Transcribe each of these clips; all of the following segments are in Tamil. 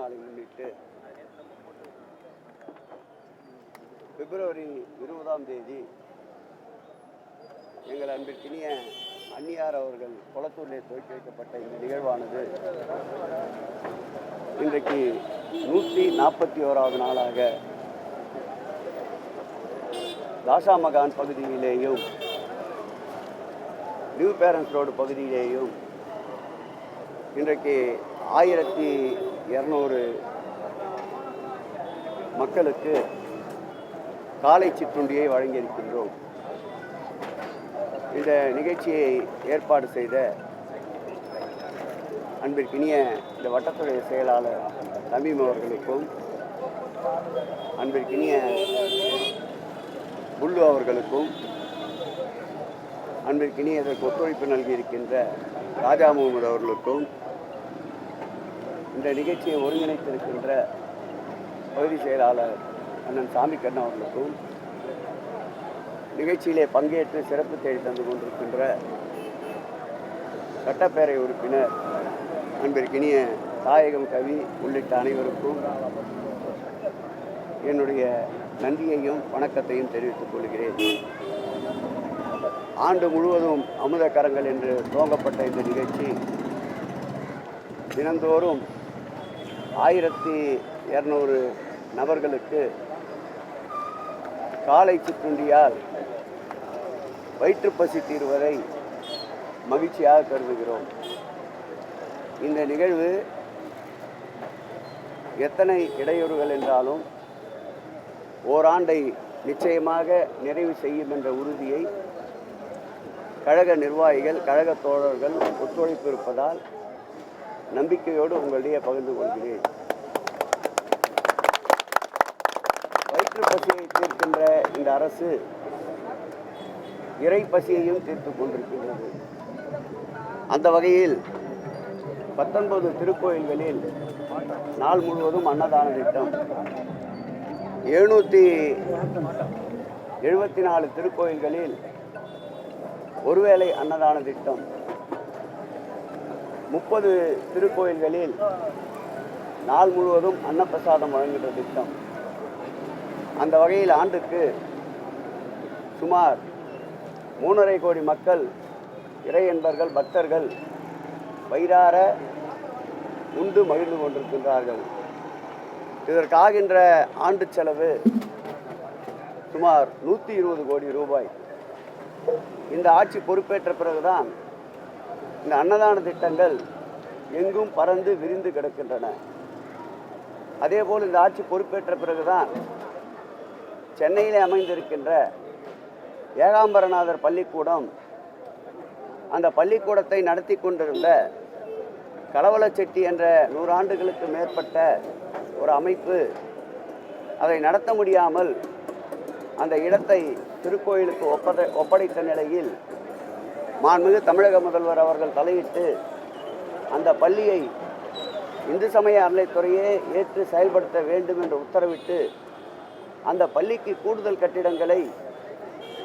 நாளை முன்னிட்டு பிப்ரவரி இருபதாம் தேதி எங்கள் அன்பிற்கினிய அந்நியார் அவர்கள் குளத்தூரிலே துவக்கி வைக்கப்பட்ட இந்த நிகழ்வானது இன்றைக்கு நூற்றி நாற்பத்தி ஓராவது நாளாக தாசாமகான் பகுதியிலேயும் நியூ பேரண்ட்ஸ் ரோடு பகுதியிலேயும் இன்றைக்கு ஆயிரத்தி இரநூறு மக்களுக்கு காலை சிற்றுண்டியை வழங்கியிருக்கின்றோம். இந்த நிகழ்ச்சியை ஏற்பாடு செய்த அன்பிற்கினிய இந்த வட்டத்துறை செயலாளர் தமீம் அவர்களுக்கும் அன்பிற்கினிய புல்லு அவர்களுக்கும் அன்பிற்கினிய இதற்கு ஒத்துழைப்பு நல்கியிருக்கின்ற ராஜா முகமது அவர்களுக்கும் இந்த நிகழ்ச்சியை ஒருங்கிணைத்திருக்கின்ற பகுதி செயலாளர் அண்ணன் சாமி கண்ணன் அவர்களுக்கும் நிகழ்ச்சியிலே பங்கேற்று சிறப்பு தேடி தந்து கொண்டிருக்கின்ற சட்டப்பேரவை உறுப்பினர் அன்பிற்கினிய தாயகம் கவி உள்ளிட்ட அனைவருக்கும் என்னுடைய நன்றியையும் வணக்கத்தையும் தெரிவித்துக் கொள்கிறேன். ஆண்டு முழுவதும் அமுத கரங்கள் என்று துவங்கப்பட்ட இந்த நிகழ்ச்சி தினந்தோறும் ஆயிரத்தி இரநூறு நபர்களுக்கு காலை சிற்றுண்டியால் வயிற்றுப்பசி தீர்வதை மகிழ்ச்சியாக கருதுகிறோம். இந்த நிகழ்வு எத்தனை இடையூறுகள் என்றாலும் ஓராண்டை நிச்சயமாக நிறைவு செய்யும் என்ற உறுதியை கழக நிர்வாகிகள் கழக தோழர்கள் ஒத்துழைப்பு இருப்பதால் நம்பிக்கையோடு உங்களிடையே பகிர்ந்து கொள்கிறேன். வயிற்று பசியை தீர்க்கின்ற இந்த அரசு இறை பசியையும் தீர்த்து கொண்டிருக்கின்றது. அந்த வகையில் பத்தொன்பது திருக்கோயில்களில் நாள் முழுவதும் அன்னதான திட்டம் எழுநூற்றி எழுபத்தி நாலு திருக்கோயில்களில் ஒருவேளை அன்னதான திட்டம் முப்பது திருக்கோயில்களில் நாள் முழுவதும் அன்னப்பிரசாதம் வழங்குகின்ற திட்டம். அந்த வகையில் ஆண்டுக்கு சுமார் மூணரை கோடி மக்கள் இறை என்பர்கள் பக்தர்கள் வயிறார உண்டு மகிழ்ந்து கொண்டிருக்கின்றார்கள். இதற்காகின்ற ஆண்டு செலவு சுமார் நூற்றி இருபது கோடி ரூபாய். இந்த ஆட்சி பொறுப்பேற்ற பிறகுதான் இந்த அன்னதான திட்டங்கள் எங்கும் பறந்து விரிந்து கிடக்கின்றன. அதேபோல் இந்த ஆட்சி பொறுப்பேற்ற பிறகுதான் சென்னையிலே அமைந்திருக்கின்ற ஏகாம்பரநாதர் பள்ளிக்கூடம் அந்த பள்ளிக்கூடத்தை நடத்தி கொண்டிருந்த களவளச்செட்டி என்ற நூறாண்டுகளுக்கு மேற்பட்ட ஒரு அமைப்பு அதை நடத்த முடியாமல் அந்த இடத்தை திருக்கோயிலுக்கு ஒப்பத ஒப்படைத்த நிலையில் மாண்புமிகு தமிழக முதல்வர் அவர்கள் தலையிட்டு அந்த பள்ளியை இந்து சமய அறநிலைத்துறையே ஏற்று செயல்படுத்த வேண்டும் என்று உத்தரவிட்டு அந்த பள்ளிக்கு கூடுதல் கட்டிடங்களை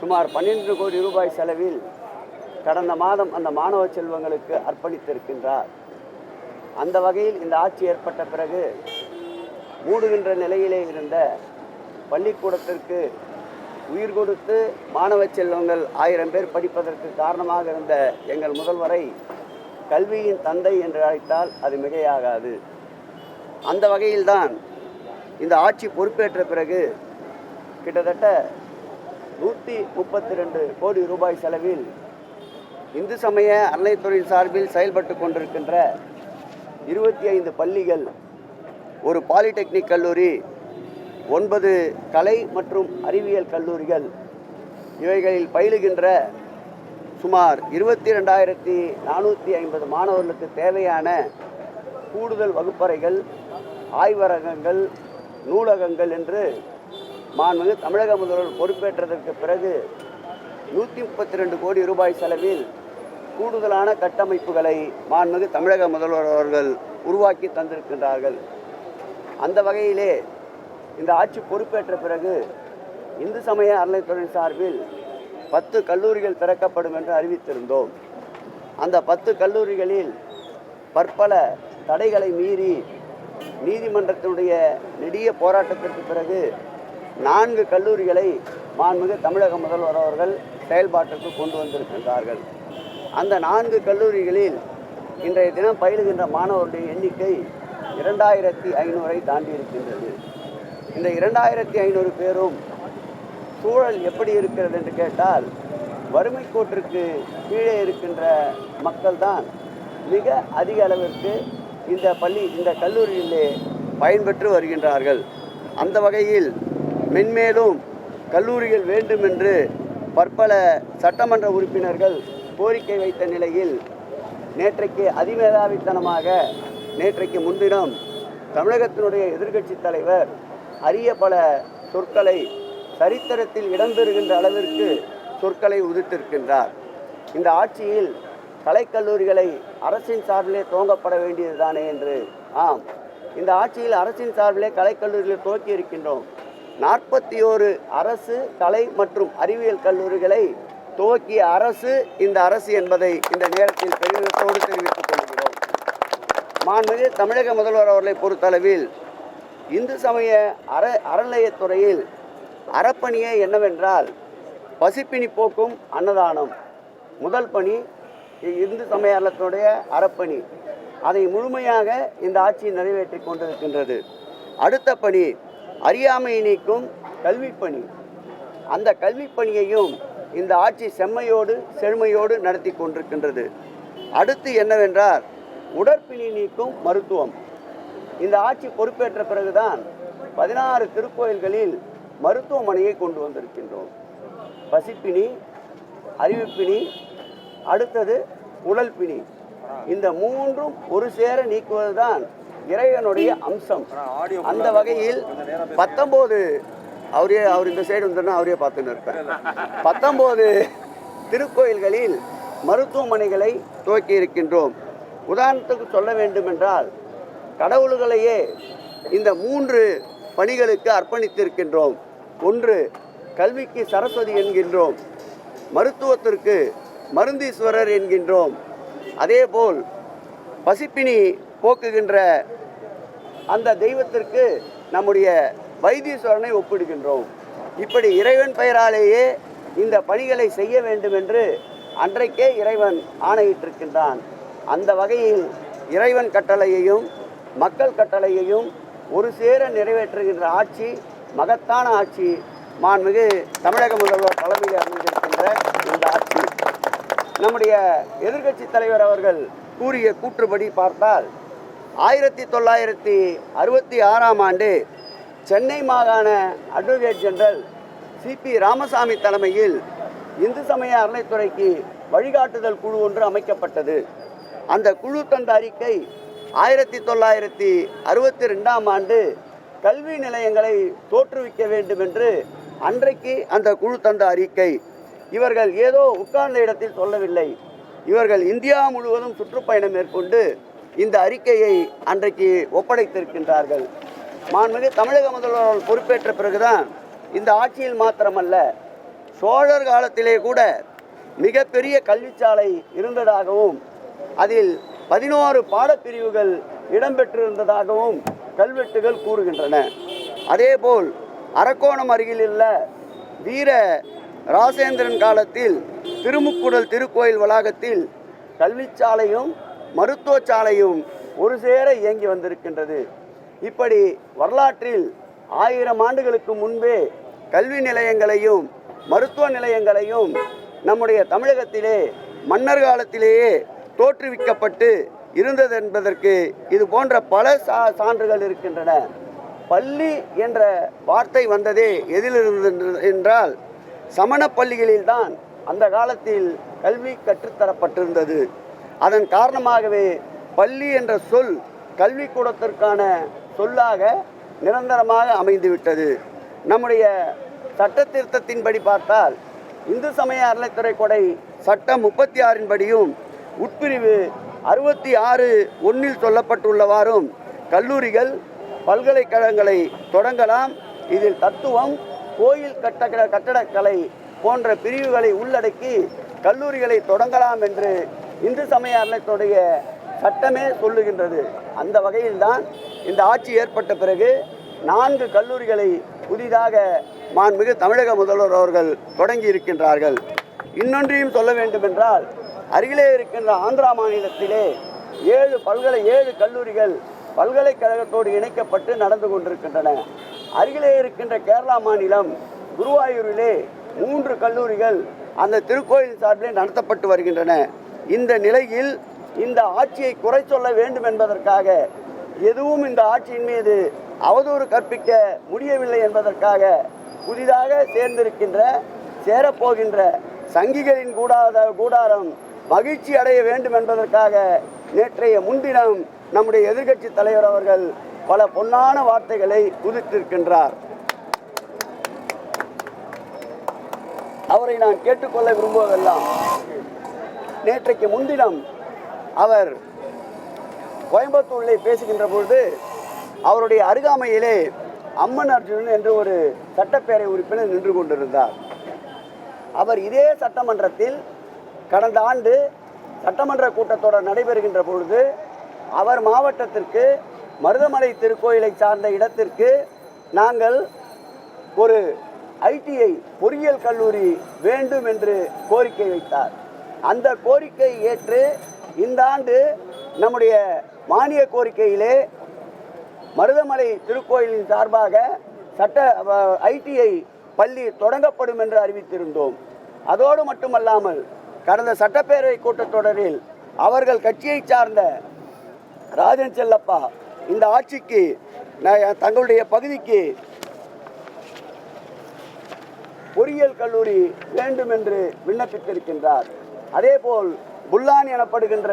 சுமார் பன்னிரண்டு கோடி ரூபாய் செலவில் கடந்த மாதம் அந்த மாணவ செல்வங்களுக்கு அர்ப்பணித்திருக்கின்றார். அந்த வகையில் இந்த ஆட்சி ஏற்பட்ட பிறகு மூடுகின்ற நிலையிலே இருந்த பள்ளிக்கூடத்திற்கு உயிர் கொடுத்து மாணவ செல்வங்கள் ஆயிரம் பேர் படிப்பதற்கு காரணமாக இருந்த எங்கள் முதல்வரை கல்வியின் தந்தை என்று அழைத்தால் அது மிகையாகாது. அந்த வகையில்தான் இந்த ஆட்சி பொறுப்பேற்ற பிறகு கிட்டத்தட்ட நூற்றி முப்பத்தி ரெண்டு கோடி ரூபாய் செலவில் இந்து சமய அறநிலைத்துறையின் சார்பில் செயல்பட்டு கொண்டிருக்கின்ற இருபத்தி ஐந்து பள்ளிகள் ஒரு பாலிடெக்னிக் கல்லூரி ஒன்பது கலை மற்றும் அறிவியல் கல்லூரிகள். இவைகளில் பயிலுகின்ற சுமார் இருபத்தி ரெண்டாயிரத்தி நானூற்றி ஐம்பது மாணவர்களுக்கு தேவையான கூடுதல் வகுப்பறைகள் ஆய்வரகங்கள் நூலகங்கள் என்று மாண்புமிகு தமிழக முதல்வர் பொறுப்பேற்றதற்கு பிறகு நூற்றி முப்பத்தி ரெண்டு கோடி ரூபாய் செலவில் கூடுதலான கட்டமைப்புகளை மாண்புமிகு தமிழக முதல்வர் அவர்கள் உருவாக்கி தந்திருக்கின்றார்கள். அந்த வகையிலே இந்த ஆட்சி பொறுப்பேற்ற பிறகு இந்து சமய அறநிலைத்துறை சார்பில் பத்து கல்லூரிகள் திறக்கப்படும் என்று அறிவித்திருந்தோம். அந்த பத்து கல்லூரிகளில் பற்பல தடைகளை மீறி நீதிமன்றத்தினுடைய நெடிய போராட்டத்திற்கு பிறகு நான்கு கல்லூரிகளை மாண்புமிகு தமிழக முதல்வர் அவர்கள் செயல்பாட்டிற்கு கொண்டு வந்திருக்கின்றார்கள். அந்த நான்கு கல்லூரிகளில் இன்றைய தினம் பயிலுகின்ற மாணவருடைய எண்ணிக்கை இரண்டாயிரத்தி ஐநூறை தாண்டி இருக்கின்றது இந்த இரண்டாயிரத்தி ஐநூறு பேரும் சூழல் எப்படி இருக்கிறது என்று கேட்டால் வறுமை கோட்டிற்கு கீழே இருக்கின்ற மக்கள்தான் மிக அதிக அளவிற்கு இந்த பள்ளி இந்த கல்லூரியிலே பயன்பெற்று வருகின்றார்கள். அந்த வகையில் மென்மேலும் கல்லூரிகள் வேண்டும் என்று பற்பல சட்டமன்ற உறுப்பினர்கள் கோரிக்கை வைத்த நிலையில் நேற்றைக்கு அதிமேதாவித்தனமாக நேற்றைக்கு முன்தினம் தமிழகத்தினுடைய எதிர்க்கட்சி தலைவர் அரிய பல சொற்களை சரித்திரத்தில் இடம்பெறுகின்ற அளவிற்கு சொற்களை உதித்திருக்கின்றார். இந்த ஆட்சியில் கலைக்கல்லூரிகளை அரசின் சார்பிலே துவங்கப்பட வேண்டியதுதானே என்று? ஆம். இந்த ஆட்சியில் அரசின் சார்பிலே கலைக்கல்லூரிகளை துவக்கி இருக்கின்றோம். நாற்பத்தி ஓரு அரசு கலை மற்றும் அறிவியல் கல்லூரிகளை துவக்கிய அரசு இந்த அரசு என்பதை இந்த நேரத்தில் பெருமிதத்தோடு தெரிவித்துக் கொள்கிறோம். மாண்புமிகு தமிழக முதல்வர் அவர்களை பொறுத்தளவில் இந்து சமய அற அறநிலையத்துறையில் அறப்பணியே என்னவென்றால் பசிப்பினி போக்கும் அன்னதானம். முதல் பணி இந்து சமய அறத்துடைய அறப்பணி. அதை முழுமையாக இந்த ஆட்சி நிறைவேற்றி கொண்டிருக்கின்றது. அடுத்த பணி அறியாமை நீக்கும் கல்வி பணி. அந்த கல்வி பணியையும் இந்த ஆட்சி செம்மையோடு செழுமையோடு நடத்தி கொண்டிருக்கின்றது. அடுத்து என்னவென்றால் உடற்பிணி நீக்கும் மருத்துவம். இந்த ஆட்சி பொறுப்பேற்ற பிறகுதான் பதினாறு திருக்கோயில்களில் மருத்துவமனையை கொண்டு வந்திருக்கின்றோம். பசிப்பிணி அறிவிப்பிணி அடுத்தது உடல்பிணி. இந்த மூன்றும் ஒரு சேர நீக்குவதுதான் இறைவனுடைய அம்சம். அந்த வகையில் பத்தொம்போது அவரே அவர் இந்த சைடு வந்தோன்னா அவரே பார்த்துன்னு இருப்பேன். பத்தொம்போது திருக்கோயில்களில் மருத்துவமனைகளை துவக்கி இருக்கின்றோம் உதாரணத்துக்கு சொல்ல வேண்டுமென்றால் கடவுள்களையே இந்த மூன்று பணிகளுக்கு அர்ப்பணித்திருக்கின்றோம். ஒன்று கல்விக்கு சரஸ்வதி என்கின்றோம். மருத்துவத்திற்கு மருந்தீஸ்வரர் என்கின்றோம். அதேபோல் பசிப்பினி போக்குகின்ற அந்த தெய்வத்திற்கு நம்முடைய வைத்தீஸ்வரனை ஒப்பிடுகின்றோம். இப்படி இறைவன் பெயராலேயே இந்த பணிகளை செய்ய வேண்டும் என்று அன்றைக்கே இறைவன் ஆணையிட்டிருக்கின்றான். அந்த வகையில் இறைவன் கட்டளையையும் மக்கள் கட்டளையையும் ஒரு சேர நிறைவேற்றுகின்ற ஆட்சி மகத்தான ஆட்சி மாண்புமிகு தமிழக முதல்வர் தலைமையில் அமைந்திருக்கின்ற இந்த ஆட்சி. நம்முடைய எதிர்க்கட்சி தலைவர் அவர்கள் கூறிய கூற்றுப்படி பார்த்தால் ஆயிரத்தி தொள்ளாயிரத்தி அறுபத்தி ஆறாம் ஆண்டு சென்னை மாகாண அட்வொகேட் ஜெனரல் சிபி ராமசாமி தலைமையில் இந்து சமய அறநிலைத்துறைக்கு வழிகாட்டுதல் குழு ஒன்று அமைக்கப்பட்டது. அந்த குழு தந்த அறிக்கை ஆயிரத்தி தொள்ளாயிரத்தி அறுபத்தி ரெண்டாம் ஆண்டு கல்வி நிலையங்களை தோற்றுவிக்க வேண்டும் என்று அன்றைக்கு அந்த குழு தந்த அறிக்கை. இவர்கள் ஏதோ உட்கார்ந்த இடத்தில் சொல்லவில்லை. இவர்கள் இந்தியா முழுவதும் சுற்றுப்பயணம் மேற்கொண்டு இந்த அறிக்கையை அன்றைக்கு ஒப்படைத்திருக்கின்றார்கள். மாண்புமிகு தமிழக முதல்வர் பொறுப்பேற்ற பிறகுதான் இந்த ஆட்சியில் மாத்திரமல்ல சோழர் காலத்திலே கூட மிகப்பெரிய கல்விச்சாலை இருந்ததாகவும் அதில் பதினோரு பாடப்பிரிவுகள் இடம்பெற்றிருந்ததாகவும் கல்வெட்டுகள் கூறுகின்றன. அதேபோல் அரக்கோணம் அருகிலுள்ள வீர ராசேந்திரன் காலத்தில் திருமுக்குடல் திருக்கோயில் வளாகத்தில் கல்விச்சாலையும் மருத்துவச்சாலையும் ஒரு சேர இயங்கி வந்திருக்கின்றது. இப்படி வரலாற்றில் ஆயிரம் ஆண்டுகளுக்கு முன்பே கல்வி நிலையங்களையும் மருத்துவ நிலையங்களையும் நம்முடைய தமிழகத்திலே மன்னர் காலத்திலேயே தோற்றுவிக்கப்பட்டு இருந்தது என்பதற்கு இது போன்ற பல சா சான்றுகள் இருக்கின்றன. பள்ளி என்ற வார்த்தை வந்ததே எதிலிருந்து என்றால் சமண பள்ளிகளில்தான் அந்த காலத்தில் கல்வி கற்றுத்தரப்பட்டிருந்தது. அதன் காரணமாகவே பள்ளி என்ற சொல் கல்விக்கூடத்திற்கான சொல்லாக நிரந்தரமாக அமைந்துவிட்டது. நம்முடைய சட்ட திருத்தத்தின்படி பார்த்தால் இந்து சமய அறநிலைத்துறை கொடை சட்டம் முப்பத்தி ஆறின்படியும் உட்பிரிவு அறுபத்தி ஆறு ஒன்றில் சொல்லப்பட்டுள்ளவாறும் கல்லூரிகள் பல்கலைக்கழகங்களை தொடங்கலாம். இதில் தத்துவம் கோயில் கட்ட கட்டடக்கலை போன்ற பிரிவுகளை உள்ளடக்கி கல்லூரிகளை தொடங்கலாம் என்று இந்து சமய அறத்துடைய சட்டமே சொல்லுகின்றது. அந்த வகையில்தான் இந்த ஆட்சி ஏற்பட்ட பிறகு நான்கு கல்லூரிகளை புதிதாக மாண்புமிகு தமிழக முதல்வர் அவர்கள் தொடங்கி இருக்கின்றார்கள் இன்னொன்றையும் சொல்ல வேண்டுமென்றால் அருகிலே இருக்கின்ற ஆந்திரா மாநிலத்திலே ஏழு பல்கலை ஏழு கல்லூரிகள் பல்கலைக்கழகத்தோடு இணைக்கப்பட்டு நடந்து கொண்டிருக்கின்றன. அருகிலே இருக்கின்ற கேரளா மாநிலம் குருவாயூரிலே மூன்று கல்லூரிகள் அந்த திருக்கோயில் சார்பிலே நடத்தப்பட்டு வருகின்றன. இந்த நிலையில் இந்த ஆட்சியை குறை சொல்ல வேண்டும் என்பதற்காக எதுவும் இந்த ஆட்சியின் மீது அவதூறு கற்பிக்க முடியவில்லை என்பதற்காக புதிதாக சேர்ந்திருக்கின்ற சேரப்போகின்ற சங்கிகளின் கூடாத கூடாரம் மகிழ்ச்சி அடைய வேண்டும் என்பதற்காக நேற்றைய முன்தினம் நம்முடைய எதிர்கட்சி தலைவர் அவர்கள் பல பொன்னான வார்த்தைகளை குதித்திருக்கின்றார். அவரை நான் கேட்டுக்கொள்ள விரும்புவதெல்லாம் நேற்றைக்கு முன்தினம் அவர் கோயம்புத்தூரிலே பேசுகின்ற பொழுது அவருடைய அருகாமையிலே அம்மன் அர்ஜுனன் என்று ஒரு சட்டப்பேரவை உறுப்பினர் நின்று கொண்டிருந்தார். அவர் இதே சட்டமன்றத்தில் கடந்த ஆண்டு சட்டமன்ற கூட்டத்தொடர் நடைபெறுகின்ற பொழுது அவர் மாவட்டத்திற்கு மருதமலை திருக்கோயிலை சார்ந்த இடத்திற்கு நாங்கள் ஒரு ஐடிஐ பொறியியல் கல்லூரி வேண்டும் என்று கோரிக்கை வைத்தார். அந்த கோரிக்கை ஏற்று இந்த ஆண்டு நம்முடைய மானிய கோரிக்கையிலே மருதமலை திருக்கோயிலின் சார்பாக சட்ட ஐடிஐ பள்ளி தொடங்கப்படும் என்று அறிவித்திருந்தோம். அதோடு மட்டுமல்லாமல் கடந்த சட்டப்பேரவை கூட்டத்தொடரில் அவர்கள் கட்சியை சார்ந்த ராஜன் செல்லப்பா இந்த ஆட்சிக்கு தங்களுடைய பகுதிக்கு பொறியியல் கல்லூரி வேண்டும் என்று விண்ணப்பித்திருக்கின்றார். அதேபோல் புல்லான் எனப்படுகின்ற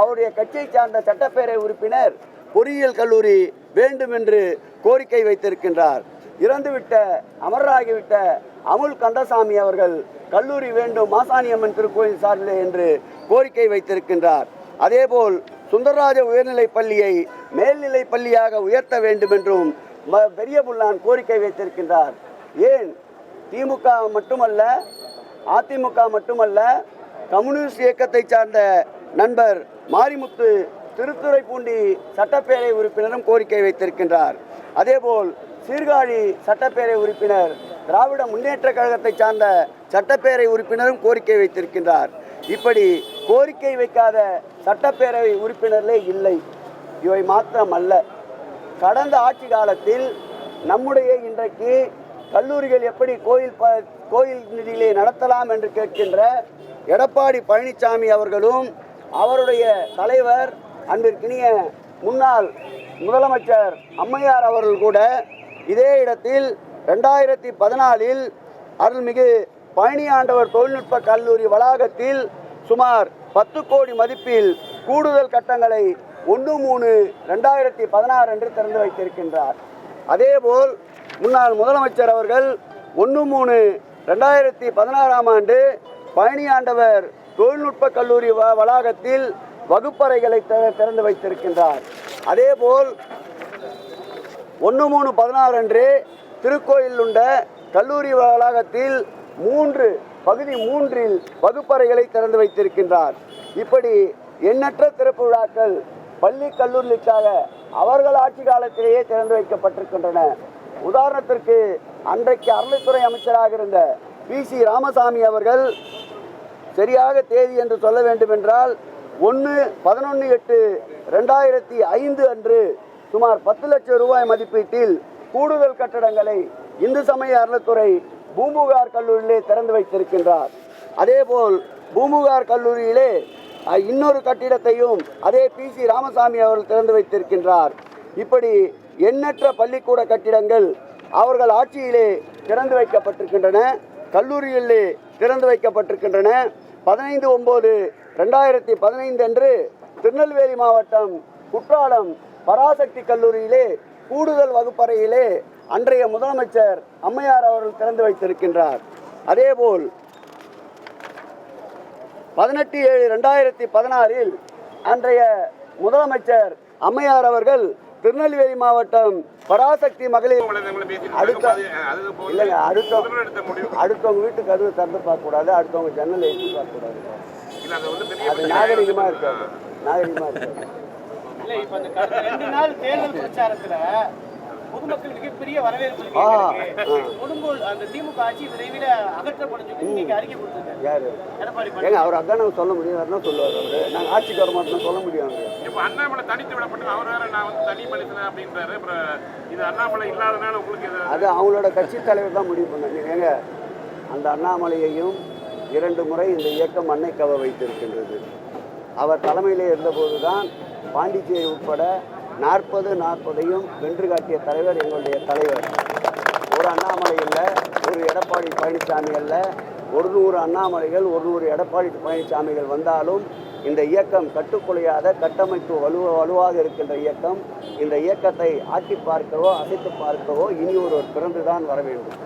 அவருடைய கட்சியை சார்ந்த சட்டப்பேரவை உறுப்பினர் பொறியியல் கல்லூரி வேண்டும் என்று கோரிக்கை வைத்திருக்கின்றார். இறந்துவிட்ட அமரராகிவிட்ட அமுல் கந்தசாமி அவர்கள் கல்லூரி வேண்டும் மாசாணியம்மன் திருக்கோயில் சார்பிலே என்று கோரிக்கை வைத்திருக்கின்றார். அதேபோல் சுந்தரராஜ உயர்நிலைப் பள்ளியை மேல்நிலைப் பள்ளியாக உயர்த்த வேண்டும் என்றும் ம- பெரிய புல்லான் கோரிக்கை வைத்திருக்கின்றார். ஏன்? திமுக மட்டுமல்ல அதிமுக மட்டுமல்ல கம்யூனிஸ்ட் இயக்கத்தை சார்ந்த நண்பர் மாரிமுத்து திருத்துறைப்பூண்டி சட்டப்பேரவை உறுப்பினரும் கோரிக்கை வைத்திருக்கின்றார். அதேபோல் சீர்காழி சட்டப்பேரவை உறுப்பினர் திராவிட முன்னேற்ற கழகத்தை சார்ந்த சட்டப்பேரவை உறுப்பினரும் கோரிக்கை வைத்திருக்கின்றார். இப்படி கோரிக்கை வைக்காத சட்டப்பேரவை உறுப்பினர்களே இல்லை. இவை மாத்திரமல்ல. கடந்த ஆட்சி காலத்தில் நம்முடைய இன்றைக்கு கல்லூரிகள் எப்படி கோயில் ப கோயில் நிதியிலே நடத்தலாம் என்று கேட்கின்ற எடப்பாடி பழனிசாமி அவர்களும் அவருடைய தலைவர் அன்பிற்கினிய முன்னாள் முதலமைச்சர் அம்மையார் அவர்கள் கூட இதே இடத்தில் ரெண்டாயிரத்தி பதினாலில் அருள்மிகு பழனி ஆண்டவர் தொழில்நுட்ப கல்லூரி வளாகத்தில் சுமார் பத்து கோடி மதிப்பில் கூடுதல் கட்டங்களை ஒன்று மூணு ரெண்டாயிரத்தி பதினாறு அன்று திறந்து வைத்திருக்கின்றார். அதேபோல் முன்னாள் முதலமைச்சர் அவர்கள் ஒன்று மூணு ரெண்டாயிரத்தி பதினாறாம் ஆண்டு பழனி ஆண்டவர் தொழில்நுட்ப கல்லூரி வ- வளாகத்தில் வகுப்பறைகளை திறந்து வைத்திருக்கின்றார். அதேபோல் ஒன்று மூணு பதினாறு அன்று திருக்கோயில் உண்ட கல்லூரி வளாகத்தில் மூன்று பகுதி மூன்றில் வகுப்பறைகளை திறந்து வைத்திருக்கின்றார். இப்படி எண்ணற்ற திறப்பு விழாக்கள் பள்ளி கல்லூரிகளுக்காக அவர்கள் ஆட்சி காலத்திலேயே திறந்து வைக்கப்பட்டிருக்கின்றன. உதாரணத்திற்கு அன்றைக்கு அறநிலைத்துறை அமைச்சராக இருந்த பி சி ராமசாமி அவர்கள் சரியாக தேதி என்று சொல்ல வேண்டும் என்றால் ஒன்று பதினொன்று எட்டு ரெண்டாயிரத்தி ஐந்து அன்று சுமார் பத்து லட்சம் ரூபாய் மதிப்பீட்டில் கூடுதல் கட்டடங்களை இந்து சமய அறத்துறை பூம்புகார் கல்லூரியிலே திறந்து வைத்திருக்கின்றார். அதேபோல் பூம்புகார் கல்லூரியிலே இன்னொரு கட்டிடத்தையும் அதே பி சி ராமசாமி அவர்கள் திறந்து வைத்திருக்கின்றார். இப்படி எண்ணற்ற பள்ளிக்கூட கட்டிடங்கள் அவர்கள் ஆட்சியிலே திறந்து வைக்கப்பட்டிருக்கின்றன கல்லூரிகளிலே திறந்து வைக்கப்பட்டிருக்கின்றன. பதினைந்து ஒம்பது ரெண்டாயிரத்தி பதினைந்து அன்று திருநெல்வேலி மாவட்டம் குற்றாலம் பராசக்தி கல்லூரியிலே கூடுதல் வகுப்பறையிலே அன்றைய முதலமைச்சர் அம்மையார் அவர்கள் திறந்து வைத்திருக்கின்றார். அதேபோல் பதினெட்டு ஏழு ரெண்டாயிரத்தி பதினாறில் அன்றைய முதலமைச்சர் அம்மையார் அவர்கள் திருநெல்வேலி மாவட்டம் பராசக்தி மகளிர் அடுத்த இல்லைங்க அடுத்த அடுத்தவங்க வீட்டு கதவு திறந்து பார்க்கக்கூடாது அடுத்தவங்க ஜன்னலை எட்டி பார்க்கக்கூடாது அது நாகரிகமாக இருக்காது. நாகரிகமாக இருக்காது. இல்ல இப்ப அந்த கடந்த ரெண்டு நாள் தேர்தல் பிரச்சாரத்துல பொதுமக்கள் மிகப்பெரிய வரவேற்பு கொடுங்கோல் அந்த திமுக ஆட்சி விரைவில் அகற்றப்படும் இன்னைக்கு அறிக்கை கொடுத்திருக்காரு. ஏங்க அவர் அதானே சொல்ல முடியும் சொல்லுவார் அவரு. நாங்கள் ஆட்சிக்கு வர சொல்ல முடியும் அவரு இப்போ அண்ணாமலை தனித்து விடப்பட்டது அவர் வேற நான் வந்து தனி அப்படின்றாரு. அப்புறம் இது அண்ணாமலை இல்லாதனால உங்களுக்கு அது அவங்களோட கட்சி தலைவர் தான் முடிவு பண்ண ஏங்க அந்த அண்ணாமலையையும் இரண்டு முறை இந்த இயக்கம் அன்னை கவ வைத்திருக்கின்றது. அவர் தலைமையிலே இருந்தபோது தான் பாண்டிச்சேரி உட்பட நாற்பது நாற்பதையும் வென்று காட்டிய தலைவர் எங்களுடைய தலைவர். ஒரு அண்ணாமலை இல்லை ஒரு எடப்பாடி பழனிசாமி அல்ல. ஒரு நூறு அண்ணாமலைகள் ஒரு நூறு எடப்பாடி பழனிசாமிகள் வந்தாலும் இந்த இயக்கம் கட்டுக்குலையாத கட்டமைப்பு வலு வலுவாக இருக்கின்ற இயக்கம் இந்த இயக்கத்தை ஆட்டி பார்க்கவோ அசைத்து பார்க்கவோ இனி ஒருவர் பிறந்துதான் வர வேண்டும்.